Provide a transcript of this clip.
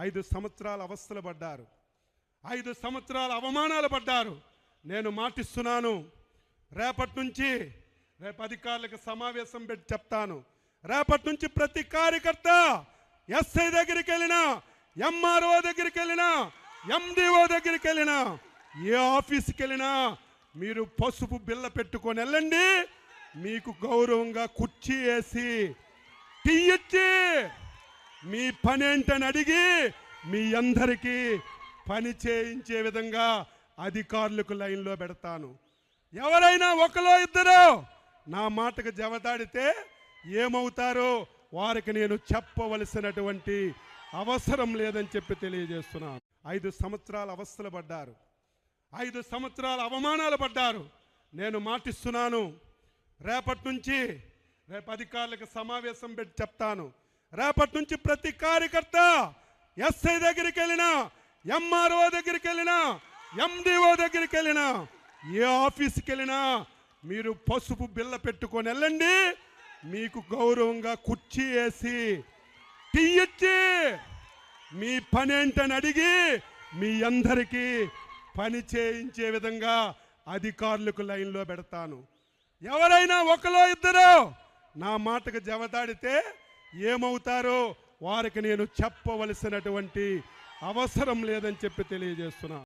ఐదు సంవత్సరాల అవస్థలు పడ్డారు. ఐదు సంవత్సరాలు అవమానాలు పడ్డారు. నేను మాటిస్తున్నాను. రేపటి నుంచి రేపు అధికారులకు సమావేశం పెట్టి చెప్తాను. రేపటి నుంచి ప్రతి కార్యకర్త ఎస్ఐ దగ్గరికి వెళ్ళినా ఎంఆర్ఓ దగ్గరికి వెళ్ళినా ఎండిఓ దగ్గరికి వెళ్ళినా ఏ ఆఫీస్కి వెళ్ళినా మీరు పసుపు బిల్ల పెట్టుకొని వెళ్ళండి. మీకు గౌరవంగా కుర్చీ వేసి టీ ఇచ్చి మీ పని ఏంటని అడిగి మీ అందరికీ పని చేయించే విధంగా అధికారులకు లైన్లో పెడతాను. ఎవరైనా ఒకలో ఇద్దరు నా మాటకు జవదాడితే ఏమవుతారో వారికి నేను చెప్పవలసినటువంటి అవసరం లేదని చెప్పి తెలియజేస్తున్నాను. ఐదు సంవత్సరాల అవస్థలు పడ్డారు. ఐదు సంవత్సరాలు అవమానాలు పడ్డారు. నేను మాటిస్తున్నాను. రేపటి నుంచి రేపు అధికారులకు సమావేశం పెట్టి చెప్తాను. రేపటి నుంచి ప్రతి కార్యకర్త ఎస్ఐ దగ్గరికి వెళ్ళినా ఎంఆర్ఓ దగ్గరికి వెళ్ళినా ఎండిఓ దగ్గరికి వెళ్ళినా ఏ ఆఫీస్కి వెళ్ళినా మీరు పసుపు బిల్ల పెట్టుకొని వెళ్ళండి. మీకు గౌరవంగా కుర్చీ వేసి టీ ఇచ్చి మీ పని ఏంటని అడిగి మీ అందరికీ పని చేయించే విధంగా అధికారులకు లైన్లో పెడతాను. ఎవరైనా ఒకలో ఇద్దరు నా మాటకు జవదాడితే ఏమవుతారో వారికి నేను చెప్పవలసినటువంటి అవసరం లేదని చెప్పి తెలియజేస్తున్నా.